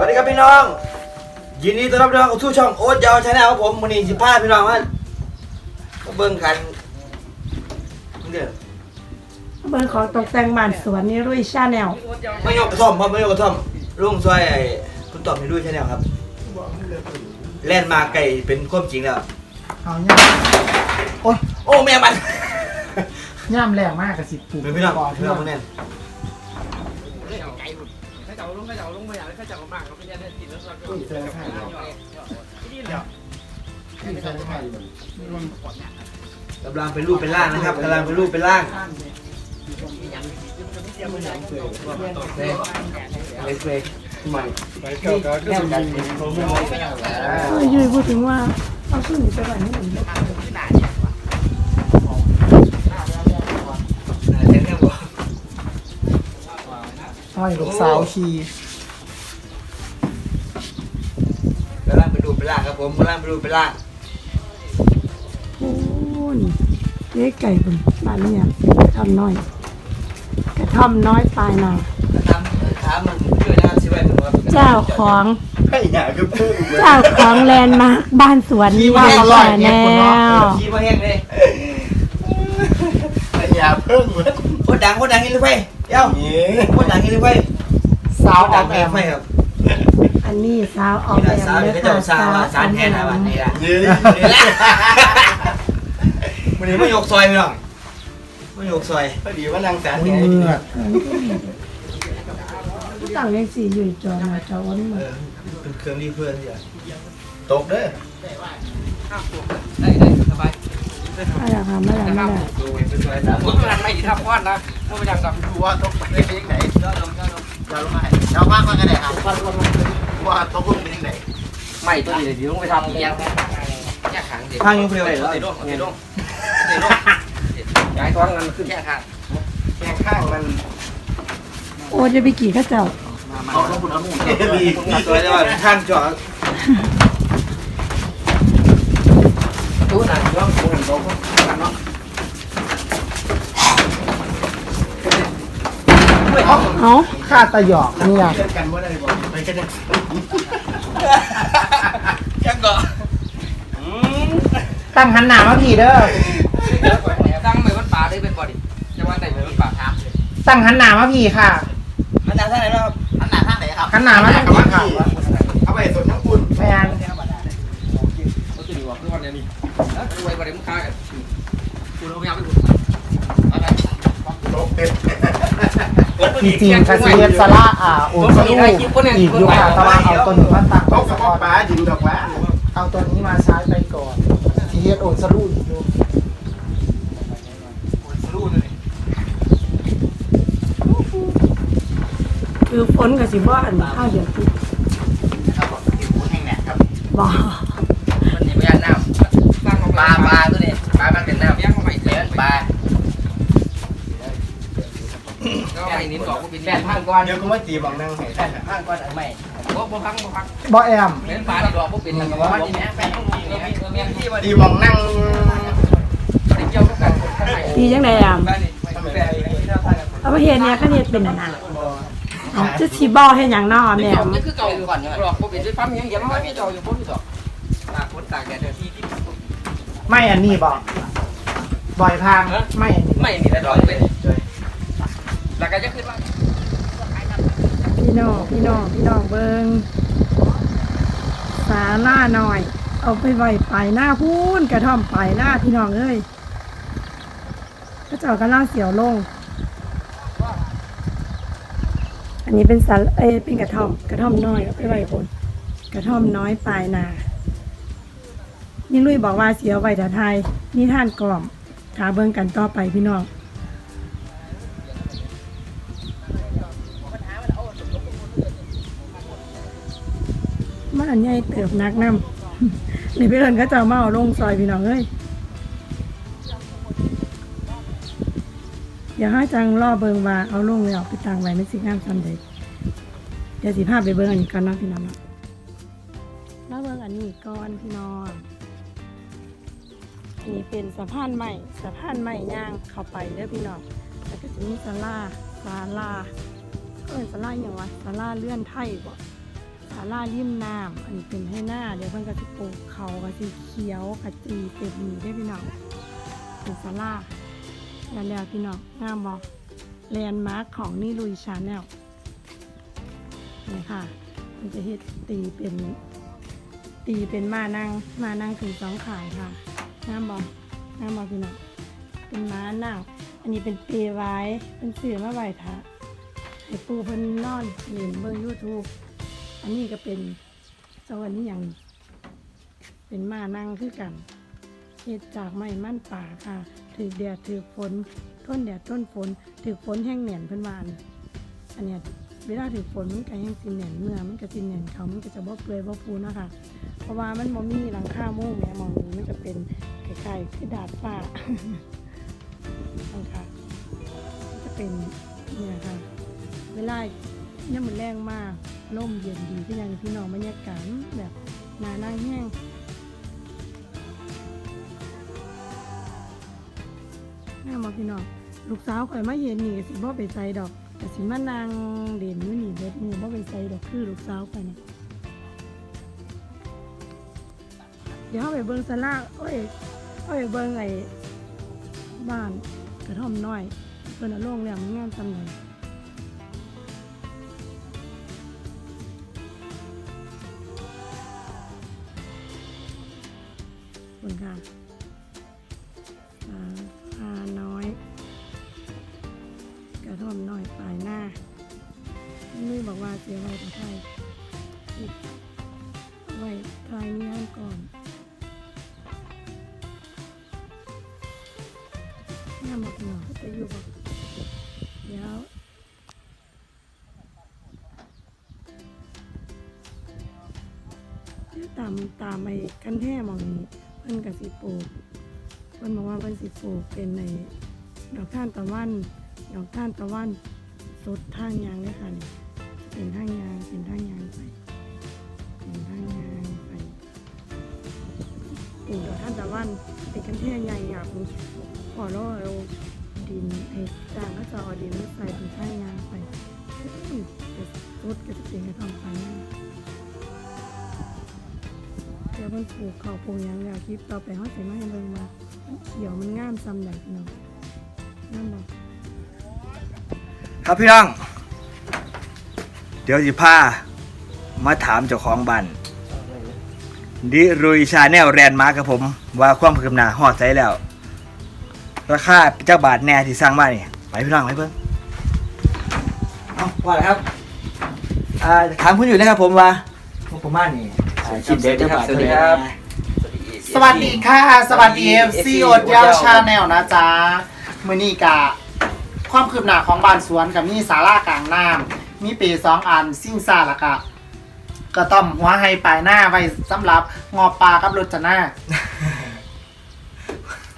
สวัสดีครับพี่น้อง ยินดีต้อนรับพี่น้องเข้าสู่ช่องโอ๊ตยาวชาแนลครับผมวันนี้สิพาพี่น้องมามาเบิ่งกันนี่เด้อเบอร์ของตกแต่งบ้านสวนนี่รุ่ยชาแนลไม่ยกกระท่อมครับไม่ยกกระท่อมลุงซอยไอ้คุณตอบในด้วยชาแนลครับแล่นมาไก่เป็นความจริงแล้วเอาย่ามโอ้ยโอ้แม่มันย่ามแรงมากกับสิปลูกเป็นพี่น้องก่อนพี่เพื่น้อองแน่นเขาจะเอาลงเขาจะเอาลงมาอย่างเขาจะเอามากเขาไม่ได้กินแล้วก็อุ้ยเจอไข่เดี๋ยวอุ้ยเจอไข่กำลังเป็นรูปเป็นร่างนะครับกำลังเป็นรูปเป็นร่างเล็กเล็กใหม่เออยุ้ยพูดถึงว่าเอาขึ้นไปไว้ให้หนูเล็กเล็กบอกห้อยลูกสาวขี่ กำลัง เป็นรูปเป็นร่างครับผมกำลังเป็นรูปเป็นร่างโอ้ยเจ๊ไก่บนบ้านเนี่ยกระท่อมน้อยกระท่อมน้อยปลายนาทำถามมันช่วยนะครับสิไว้ผมว่าเจ้าของไอ้หยาคือพึ่งเจ้าของแลนด์มาร์คบ้านสวนนี่ว่าอร่อยแนวขี้มาแห้งเลยไอ้ยาเพิ่งเว้ยโคตรดังโคตรดังนี่เลยไปเอ้านี่โคตรดังนี่เลยไปสาวโคตรอดัองกแอนี่มไปครับ อันนี้สาวออกนี่แบละบสาวเลนี่ยก็ค่ะเจ้าสาวสารแทนนะวันนี้ละยืนนี่ละวันนี้มายกซอยพี่น้องมายกซอยพอดีว่านางแสนอุ้ยแก่เมื่อต่างเลขสี่อยู่จอมาจอวันเอมาอเป็นเครื่องรีเพื่อนเดียวตกเด้อได้ได้สบายไม่ได้ค่ะไม่ได้ไม่ได้ดูเป็นซอยสามผมมันไม่ดีทับก้อนนะเพราะไม่ยังดับดูว่าตกไปได้ยังไงเจ้าลงเจ้าลงเจ้าลงมาให้เจ้าว่างมากันได้ครับ ว่าตกลงไปยังไงไม่ตัวนี้เดี๋ยวลงไปทำแยกแยกหางเด็กข้างยังเปรี้ยวเลยติดลงติดลงติดลงย้ายท้องกันขึ้นแยกหางแค่ข้างมันโอ้จะไปกี่ข้าเจ้าเอาลงคุณเอาหุ่นดีซอยได้ว่าท่านจอดตู้หนังย่องตู้หนังโตกันเนาะเอาข้าตะหยอกเนี่ยเล่นกันว่าได้บอก ไปกันเนี่ยยังก็ตั้งหันหน้ามาพี่เด้อ ตั้งไปวัดป่าได้เป็นบ่อดิจะว่าแต่ไปวัดป่าถามตั้งหันหน้ามาพี่ค่ะ มันนานเท่าไหร่แล้วครับอันหนาข้างไหนครับหันหน้ามาทางนี้ค่ะเอาไปส่วนน้ำคุณแม่นเขาจะดีกว่าคือวันนี้แล้วรวยกว่าเดิมค่ากันคุณเอาพยายามไปคุณอะไรตกเต็ม จริงๆคาสิเฮดสละอ่าโอนสลูอีกอยู่ค่ะแต่ว่าเอาตัวหนี้มาตั้งตไว้กกสระกป๋อองนปลาดินดอกว่าเอาตัวนี้มาใช้ไปก่อนทีเฮดโอนสลูอีกอยู่คือฝนกับสิบ่อันข้าวเดียวที่ครับผมที่คุณแห่งเนี่ยครับบ่มันนี่พยานน้ำปลาปลาตัวนี้ปลามันเป็นน้ำยังไม่เสียปลาก็ไม่ นิ้นบอกว่าเป็นแม่พังก่อนเดี๋ยวกูไม่ตีบังนั่งให้ท่านพังก่อนไม่บ่บ่พังบ่พังบ่แอมเป็นปลาที่ดอกบ่เป็นแล้วก็ว่านี่แม่แม่ต้องมีเนี่ยเมียที่ว่าตีบังนั่งเกี่ยวกับกันข้างในตีจังไดอะบ้านนี่แม่เอาไปเฮ็ดเนี่ยคันเฮ็ดเป็นอันนั้นเอาจะสิบ่เฮ็ดหยังน้อแม่นี่คือเก่าก่อนหรอกบ่เป็นด้วยปั๊มยังเดี๋ยวมันไม่จออยู่พุ่นดอกตากฝนตากแดดที่ที่ไม่อันนี้บอกบ่อยพังไม่อันนี้ไม่มีแต่ดอกเป็น แล้วก็จะขึ้นว่าพี่น้อง พี่น้อง พี่น้องเบิงสาล่าหน่อย เอาไปไว้ปลายหน้าพูนกระท่อมปลายหน้าพี่น้องเอ้ยพระเจ้ากำลังเสียวลง อันนี้เป็นสาเอยเป็นกระท่อม กระท่อมน้อยเอาไปไว้คนกระท่อมน้อยปลายนานี่ลุยบอกว่าเสียวไว้แต่ไทยนี่ท่านกล่อมถาเบิ่งกันต่อไปพี่น้อง อันใหญ่เติบนักน้ำนี่พี่เอิญก็จะเอามาเอาลงซอยพี่น้องเอ้ยอย่าให้จังล่อเบิงว่าเอาลงเลยออกไปตังไว้ไม่สิงามซันเด็เดี๋ยวสิภาพไปเบิงอันนี้ก่อนนะพี่น้องนะแล้วเบิงอันนี้ก่อนพี่น้องนี่เป็นสะพานใหม่สะพานใหม่ย่างเข้าไปเด้อพี่น้องแล้วก็จะมีศาลาศาลาเป็นศาลาอย่างวะศาลาเลื่อนไทยบ่ ศาลาริมน้ำอันนี้เป็นให้หน้าเดี๋ยวเพิ่นก็สิปลูกเขาก็สิเขียวกระจีเต็มนี้ได้พี่น้องเป็นศาลาแล้วแล้วพี่น้องงามบ่แลนด์มาร์คของนี่ลุยชาแนลนี่ค่ะ มันจะเฮ็ดตีเป็น ตีเป็นมานั่งมานั่งถึงสองขายค่ะงามบ่งามบ่พี่น้องเป็นม้านั่งอันนี้เป็นเปไว้เป็นเสือมาไหวทะให้ปูเพิ่นนอนเล่นเบิ่ง YouTube อันนี้ก็เป็นสวรรค์นี่อย่างเป็นมานั่งคือกันเฮ็ดจากไม้มั่นป่าค่ะถือแดดถือฝนทนแดดทนฝนถือฝนแห้งเหนียนเพิ่อนวานอันเนี้ยเวลาถือฝนมันก็แห้งสินเหนียนเมื่อมันก็สินเหนียนเขามันก็จะบ่เปลือยบ่ฟูนะคะเพราะว่ามันบ่มีหลังคามุ้งแหม่หมองนี้มันจะเป็นคล้ายๆคือดาดฟ้านั่นค่ะจะเป็นเนี่ยค่ะเวลาเนี่ยมันแรงมาก ร่มเย็นดีที่ยังพี่น้องบรรยากาศแบบนานั่งแห้งแม่บอกพี่น้องลูกสาวข่อยมาเห็นนี่สิบ่ไปใส่ดอกแต่สิมานั่งเด่นอยู่นี่เบิดมือบ่ไปใส่ดอกคือลูกสาวข่อยนี่เดี๋ยวเราไปเบิ่งสลากเอ้ยเอาไปเบิ่งไอ้บ้านกระท่อมน้อยเพิ่นอาลงแล้วมันงามตำแหน่ ตามตามไปกันแท่มองนี้เพิ่นกับสิปลูกเพิ่นบอกว่าเพิ่นสิปลูกเป็นในดอกท่านตะวัน ดอกท่านตะวันสดทางยางเลยค่ะนี่เป็นทางยางเป็นทางยางไปเป็นทางยางไปปลูกดอกท่านตะวันเป็นกันแท่ใหญ่อยากมีพอเราเอาดินไอ้จางก็จะเอาดินมาใส่เป็นทางยางไปอืมก็สดก็จะเป็นกระทำไปนะ เดี๋ยวมันปลูกเขาวปลูกหยังแล้วคลิปต่อไปเขาสิมาให้เบิ่งว่ามันเขียวมันงามซ้ำใดพี่น้องงามบ่ครับพี่น้อง เดี๋ยวสิพามาถามเจ้าของบ้านดิรุยชาแนลแรนด์มาร์ครับผม ว่าความคืบหน้าฮอดใจแล้ว ราคาเจ้าบาทแน่ที่สร้างมานี่ไปพี่น้องไปเบิ่งเอาว่าแล้วครับอ่าถามคุณอยู่นะครับผมว่าพวกประมาณนี้ อ่าชิ้นเด็ดเจ้าบาทเท่าไหร่นะสวัสดีค่ะ สวัสดี FC อดยาวชาแนลนะจ๊ะมือนี้กะ ความคืบหน้าของบ้านสวนกับมีสาลากลางน้ำมีเปรย์สองอันซิ่งซาละกะก็ต้อมหัวให้ปลายหน้าไว้สำหรับงอปลากับรถจะหน้า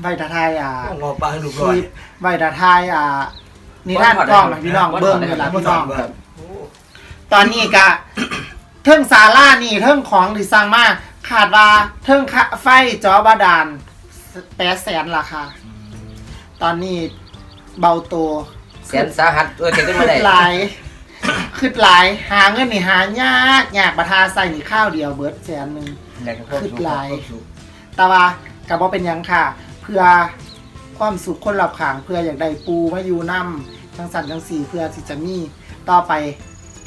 ใบตะไทายอ่างอปลาให้ลูกคร้อยลิปใบตะไทายอ่านี่ท่านกล้องให้พี่น้องเบิ้งเลยล่ะพี่น้องตอนนี้กะ เทิงซาล่านี่เทิงของที่สั่งมาขาดว่าเทิงค่าไฟจอบาดาลแปดแสนราคาตอนนี้เบาตัวแสนสาหัสเออเก็บขึ้นขึ้มานได้หลายขึ้นหลายหาเงินนี่หายากยากประทาใส่นี่ข้าวเดียวเบิดแสนหนึ่งขึ้นหลายแต่ว่ากับว่าเป็นหยังค่ะ เพื่อความสุขคนรอบข้างเพื่ออยากได้ปูมาอยู่น้ำทั้งสันทั้งสี่เพื่อที่จะมีต่อไป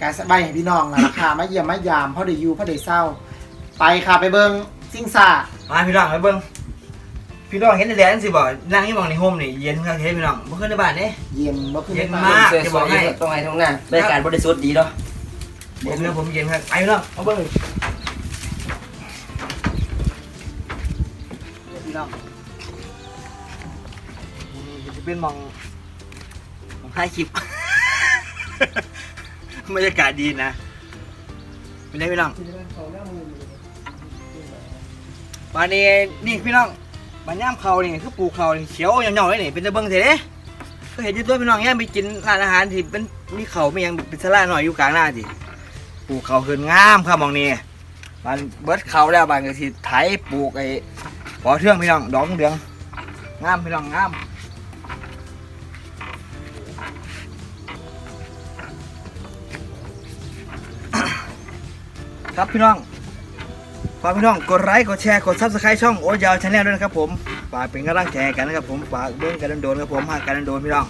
การสบายให้พี่น้องนะราคามาเยี่ยมมายามเพราะได้อยู่เพราะได้เศร้า ไปค่ะไปเบิงซิ่งซ่ามาพี่น้องไปเบิ่งพี่น้องเห็นในแดนสิบ่นั่งอยู่หมองในโฮมนี่เย็นครับเฮ้พี่น้องบ่ขึ้นในบ้านเด้ เย็นบ่ขึ้นเย็นมมากจะบอกให้ตรงไหนตรงหน้าบรรยากาศบริสุทธิ์ดีเนาะเย็นนะผมเย็นครับไปพี่น้องมาเบิ่งพี่น้องนี่จะเป็นหมองหมองถ่ายคลิป บรรยากาศดีนะเป็นไงพี่น้องวันนี้นี่พี่น้องบ้านย่ามเขานี่คือปลูกเขานี่เขียวหย่อๆเลยนี่เป็นตะเบิงเถอะเด้ก็เห็นอยูตัวพี่น้องแย่ไปกินร้านอาหารที่เป็นมีเขาไม่ยังเป็นสลาหน่อยอยู่กลางหน้าสิปลูกเขาขึ้นงามครับมองนี้บ้านเบิดเขาแล้วบานก็สิไถปลูกไอ้ปอเทืองพี่น้องดอกเหลืองงามพี่น้องงาม ครับพี่น้องฝากพี่น้องกดไลค์กดแชร์กดซับสไครต์ช่องโอ๊ตยาวชาแนลด้วยนะครับผมฝากเป็นกำลังใจกันนะครับผมฝากเบิ้งกันโดนๆครับผมหากกันโดนพี่น้อง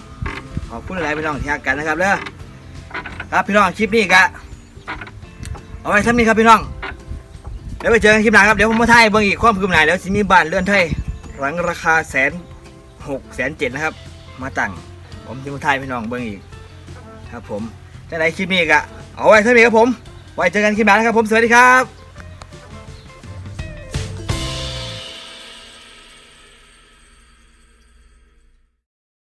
ขอบคุณหลายพี่น้องที่หักกันนะครับเด้อครับพี่น้องคลิปนี้กะเอาไว้ท่านี้ครับพี่น้องเดี๋ยวไปเจอกันคลิปหน้าครับเดี๋ยวผมมาถ่ายเบิ้งอีกความคืบหน้าเดี๋ยวสิมีบ้านเลื่อนไทยหลังราคาแสนหกแสนเจ็ดนะครับ มาตั้งผมจะมาถ่ายพี่น้องเบิ้งอีกครับผมจะได้คลิปนี้กะเอาไว้เท่านี้ครับผม ไว้เจอกันคลิปหน้านะครับผมสวัสดีครับ